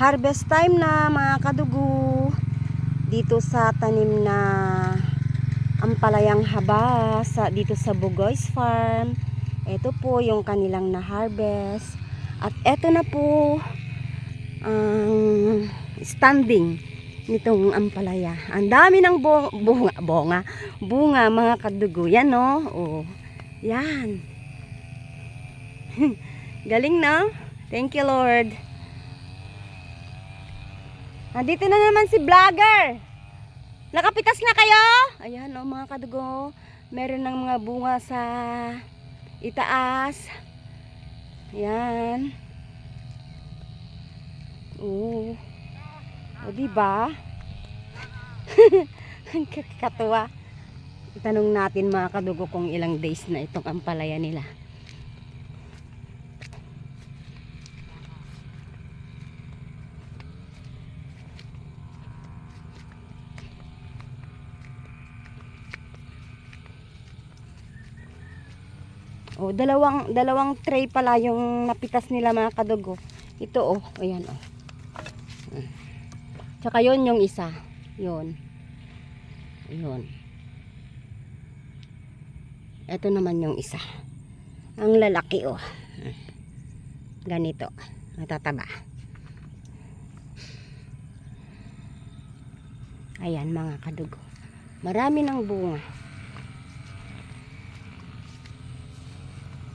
Harvest time na mga kadugo. Dito sa tanim na ampalayang haba sa dito sa Bugoys Farm. Ito po yung kanilang na-harvest. At ito na po ang standing nitong ampalaya. Ang dami ng bu- bunga, bunga, bunga mga kadugo. Yan no? Oh. Yan. Galing no? Thank you Lord. Nandito na naman si vlogger. Nakapitas na kayo? Ayan o mga kadugo. Meron ng mga bunga sa itaas. Ayan. Oo. O diba? Ang kakatuwa. Itanong natin mga kadugo kung ilang days na itong ampalaya nila. Oh, dalawang dalawang tray pala yung napitas nila mga kadugo. Ito oh, ayan oh. Mm. Tsaka yon yung isa. Yon. Yon. Ito naman yung isa. Ang lalaki oh. Mm. Ganito. Natataba. Ayan mga kadugo. Marami ng bunga.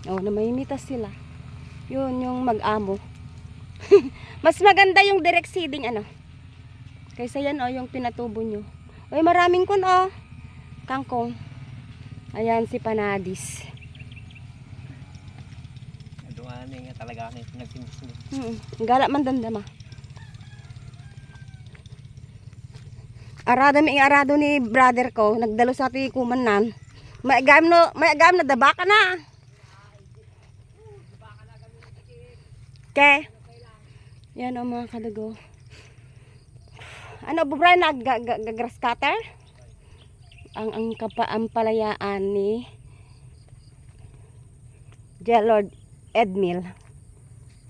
Oh, namimitas sila. Yun, yung mag-amo. Mas maganda yung direct seeding, ano. Kaysa yan, oh, yung pinatubo nyo. Uy, maraming kun, oh. Kangkong. Ayan, si Panadis. Doon nga talaga ako nagtinis niya. Hmm, gala man dandama. Arado mi arado ni brother ko, nagdalo sa ati kumanan. May agam no, may agam na daba ka na. Ke. Yan ang mga kadugo. Ano bu Brian nag ga- ga- ga- grass cutter? Ang ang kapaampalayaan ni Jelord Edmil.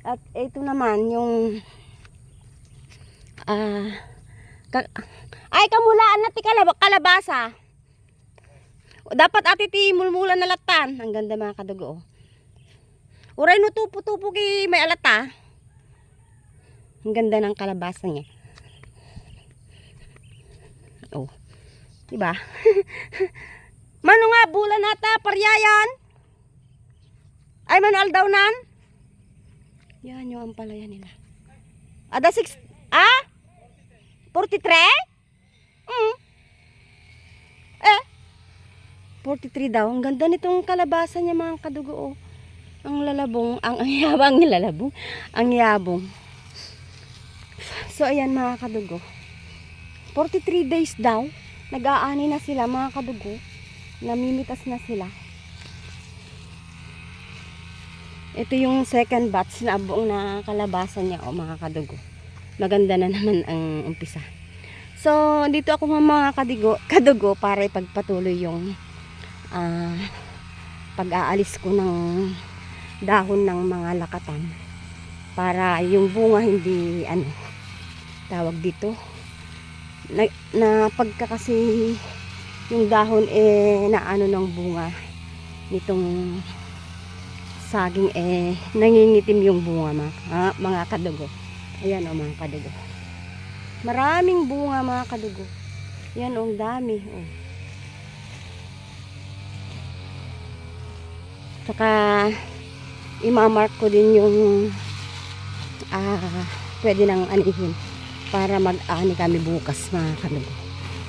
At ito naman yung ah ka- ay kamulaan na ti kalab- kalabasa. Dapat ati ti mulmulan na latan. Ang ganda mga kadugo. Uray no tupo-tupo kay may alata. Ang ganda ng kalabasa niya. Oh. Diba? Mano nga bulan nata paryayan? Ay manual daw nan? Yan yung ampalaya nila. Ada 6 Ah? 43? Mm. Eh. 43 daw. Ang ganda nitong kalabasa niya mga kadugo. Oh. Ang lalabong, ang, ang yabang ang lalabong, ang yabong. So ayan mga kadugo. 43 days daw. Nag-aani na sila mga kadugo. Namimitas na sila. Ito yung second batch na buong na kalabasan niya o mga kadugo. Maganda na naman ang umpisa. So, dito ako mga kadigo, kadugo para ipagpatuloy yung ah, pag-aalis ko ng dahon ng mga lakatan para yung bunga hindi ano tawag dito na, na pagka kasi yung dahon eh naano ng bunga nitong saging eh nangingitim yung bunga mga, mga, mga kadugo. Ayan o mga kadugo. Maraming bunga mga kadugo. Yan o ang dami oh. Saka imamark ko din yung ah, pwede nang anihin para mag-ani kami bukas mga kadugo.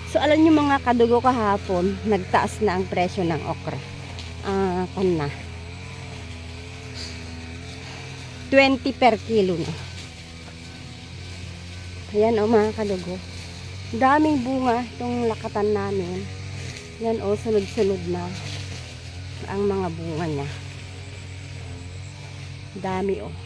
So alam nyo mga kadugo kahapon, nagtaas na ang presyo ng okra. Ah, pan na. 20 per kilo na. Ayan o mga kadugo. Daming bunga itong lakatan namin. Yan o, sunod-sunod na ang mga bunga niya. Dami oh.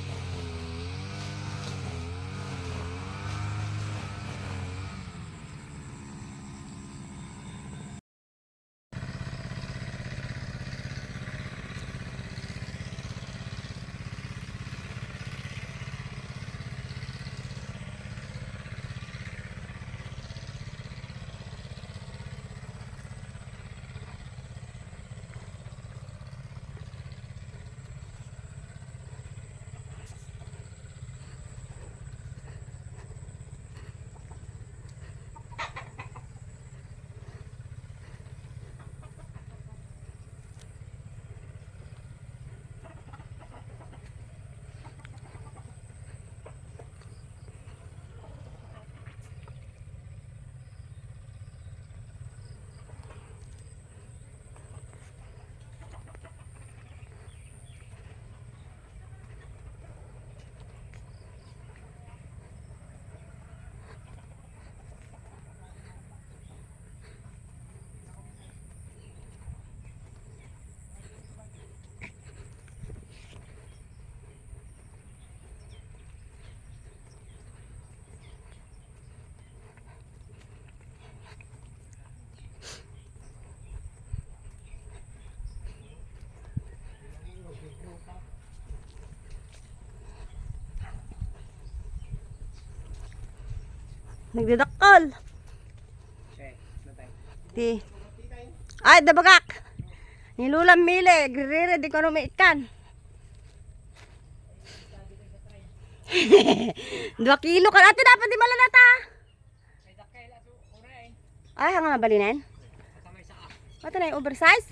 Natay. Ti. Ay, dabagak. Nilulam mili. Grire, di ko ikan. Dua kilo ka. Ate, dapat di malalata. Ay, hanga ah. Ito na yung oversize?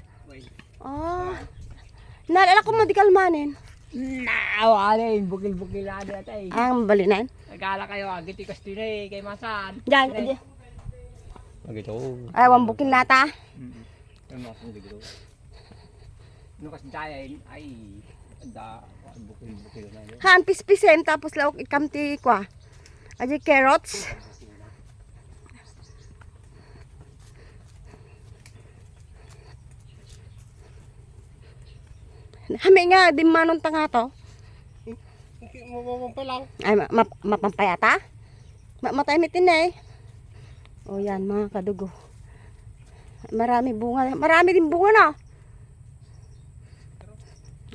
Oh. Naalala ko mo di kalmanin. Nawalin, bukil-bukil na natay. Ang balinan? Nagala kayo, agiti kastinay kay Masan. Diyan. Dire. diyan. Agito. Ay, wambukin lata. Mm. Yung mga kong digro. Nung kasi dahil ay da bukil-bukil na yun. Han, pispisen. Tapos laok ikamti kwa. Aji carrots. Hami nga, di manon ta nga to. Pa lang. Ay, ma ma mapampayata? Ma matay mitin eh. O yan, mga kadugo. Marami bunga. Marami din bunga na.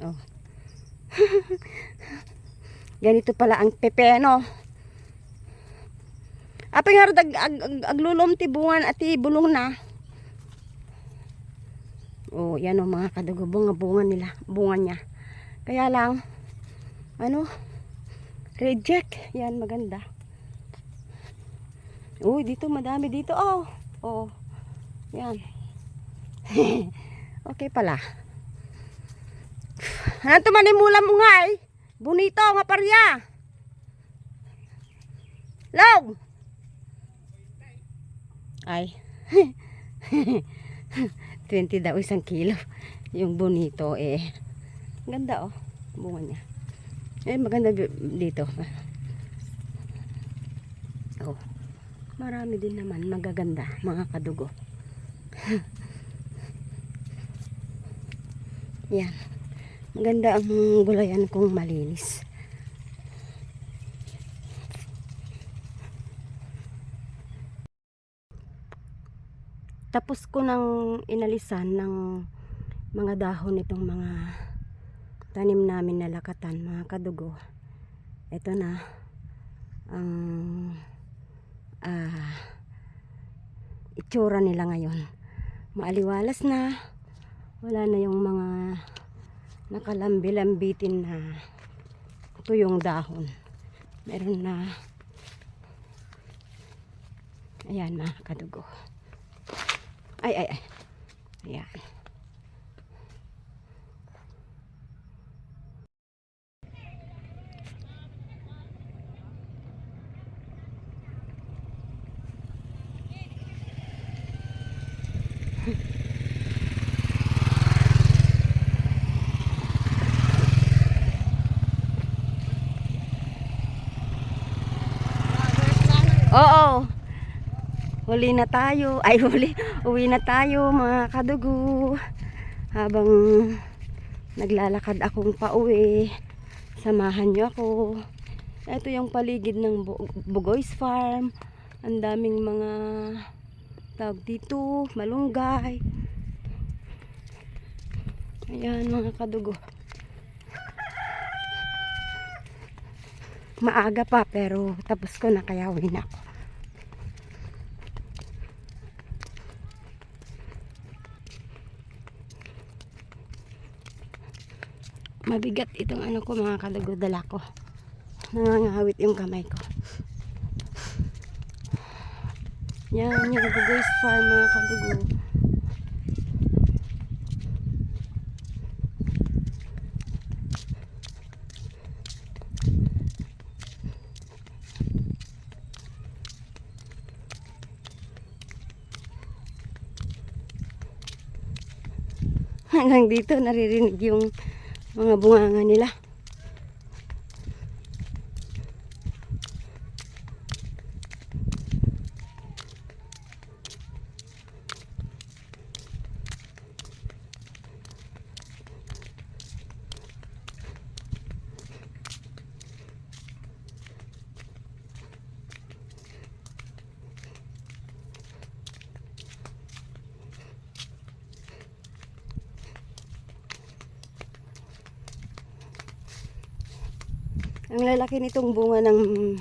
Oh. Ganito pala ang pepeno. Apa nga rin ag, ag, ag, aglulom ti at ti bulong na. Oh, yan o mga kadugo. Bunga bunga nila. Bunga niya. Kaya lang, ano, Reject. Yan, maganda. Uy, dito, madami dito. Oh. Oh. Yan. okay pala. Ano tumanimula mo nga eh? Bonito, nga parya. Long! Ay. 20 daw isang kilo. Yung bonito eh. Ganda oh. Bunga niya. Eh, maganda dito. Oh. Marami din naman magaganda, mga kadugo. Yan. Maganda ang gulayan kung malinis. Tapos ko nang inalisan ng mga dahon itong mga tanim namin na lakatan mga kadugo. Ito na ang ah, itsura nila ngayon. Maaliwalas na wala na yung mga nakalambi-lambitin na tuyong dahon. Meron na. Ayan mga kadugo. Ay ay ay. Ayan Oo. Huli na tayo. Ay, huli. Uwi na tayo mga kadugo. Habang naglalakad akong pauwi. Samahan niyo ako. Ito yung paligid ng Bu- Bugoy's Farm. Ang daming mga tawag dito, malunggay. Ayan mga kadugo. Maaga pa pero tapos ko na kaya uwi na ako. Mabigat itong ano ko mga kadugo dala ko. Nangangawit yung kamay ko. Yan yung Bugoy's Farm mga kadugo. Hanggang dito naririnig yung mga bunganga nila. Ang lalaki nitong bunga ng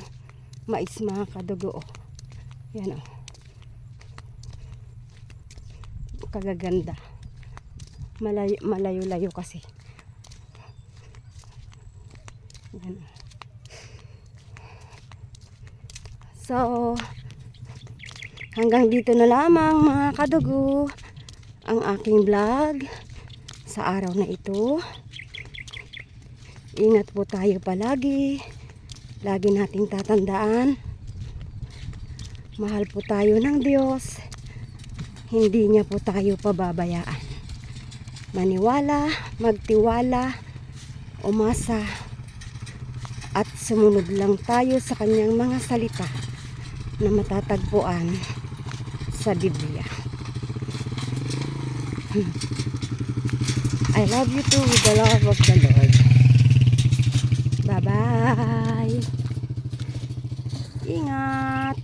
mais mga kadugo. oh. Yan o. Kagaganda. Malayo, malayo-layo kasi. Yan o. So, hanggang dito na lamang mga kadugo ang aking vlog sa araw na ito. Ingat po tayo palagi. Lagi nating tatandaan. Mahal po tayo ng Diyos. Hindi niya po tayo pababayaan. Maniwala, magtiwala, umasa, at sumunod lang tayo sa kanyang mga salita na matatagpuan sa Biblia. I love you too with the love of the Lord. Bye-bye. Ingat.